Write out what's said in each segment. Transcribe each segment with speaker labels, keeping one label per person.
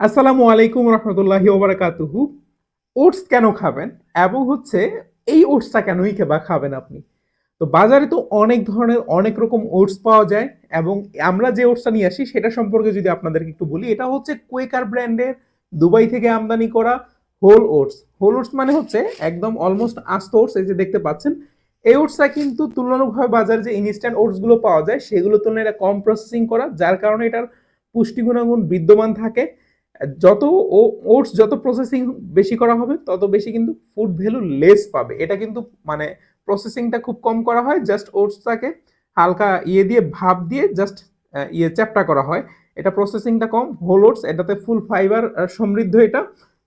Speaker 1: আসসালামু আলাইকুম রহমতুল্লাহি ওবরাকাতুহু। ওটস কেন খাবেন? এবং হচ্ছে এই ওটসটা কেনই বা খাবেন আপনি? তো বাজারে তো অনেক ধরনের অনেক রকম ওটস পাওয়া যায় এবং আমরা যে ওটসটা নিয়ে আসি সেটা সম্পর্কে যদি আপনাদেরকে একটু বলি, এটা হচ্ছে কোয়েকার ব্র্যান্ডের দুবাই থেকে আমদানি করা হোল ওটস। হোল ওটস মানে হচ্ছে একদম অলমোস্ট আস্ত ওটস, এই যে দেখতে পাচ্ছেন। এই ওটসটা কিন্তু তুলনামূলকভাবে বাজারে যে ইনস্ট্যান্ট ওটসগুলো পাওয়া যায় সেগুলো তুলনায় এটা কম প্রসেসিং করা, যার কারণে এটার পুষ্টি গুণাগুণ বিদ্যমান থাকে। যত ওটস যত প্রসেসিং বেশি করা হবে, তত বেশি কিন্তু ফুড ভ্যালু লেস পাবে। এটা কিন্তু মানে প্রসেসিংটা খুব কম করা হয় জাস্ট ওটসটাকে হালকা ইয়ে দিয়ে, ভাপ দিয়ে জাস্ট ইয়ে চ্যাপটা করা হয়। এটা প্রসেসিংটা কম হোল ওটস এটাতে ফুল ফাইবার সমৃদ্ধ এটা।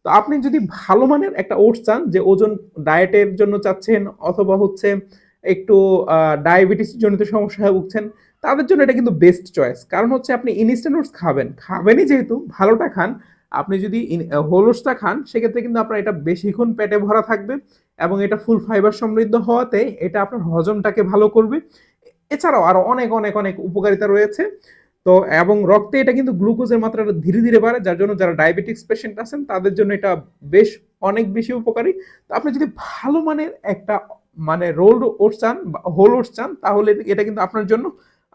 Speaker 1: তো আপনি যদি ভালো মানের একটা ওটস চান, যে ওজন ডায়েটের জন্য চাচ্ছেন, অথবা হচ্ছে একটু ডায়াবেটিস জনিত সমস্যায় ভুগছেন, তাদের জন্য এটা কিন্তু বেস্ট চয়েস কারণ হচ্ছে আপনি ইনস্ট্যান্ট ওটস খাবেন। খাবেনই যেহেতু, ভালোটা খান। আপনি যদি হোল ওটসটা খান, সেক্ষেত্রে কিন্তু আপনার এটা বেশিক্ষণ পেটে ভরা থাকবে এবং এটা ফুল ফাইবার সমৃদ্ধ হওয়াতে এটা আপনার হজমটাকে ভালো করবে। এছাড়াও আরও অনেক অনেক অনেক উপকারিতা রয়েছে। তো, এবং রক্তে এটা কিন্তু গ্লুকোজের মাত্রাটা ধীরে ধীরে বাড়ে, যার জন্য যারা ডায়াবেটিক্স পেশেন্ট আছেন, তাদের জন্য এটা বেশ অনেক বেশি উপকারী। তো আপনি যদি ভালো মানের একটা মানে রোল ওটস চান হোল ওটস চান, তাহলে এটা কিন্তু আপনার জন্য।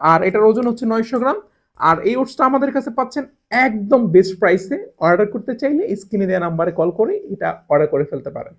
Speaker 1: আর এটার ওজন হচ্ছে নয়শো গ্রাম। আর এই ওটসটা আমাদের কাছে পাচ্ছেন একদম বেস্ট প্রাইসে অর্ডার করতে চাইলে স্ক্রিনে দেওয়া নাম্বারে কল করে এটা অর্ডার করে ফেলতে পারেন।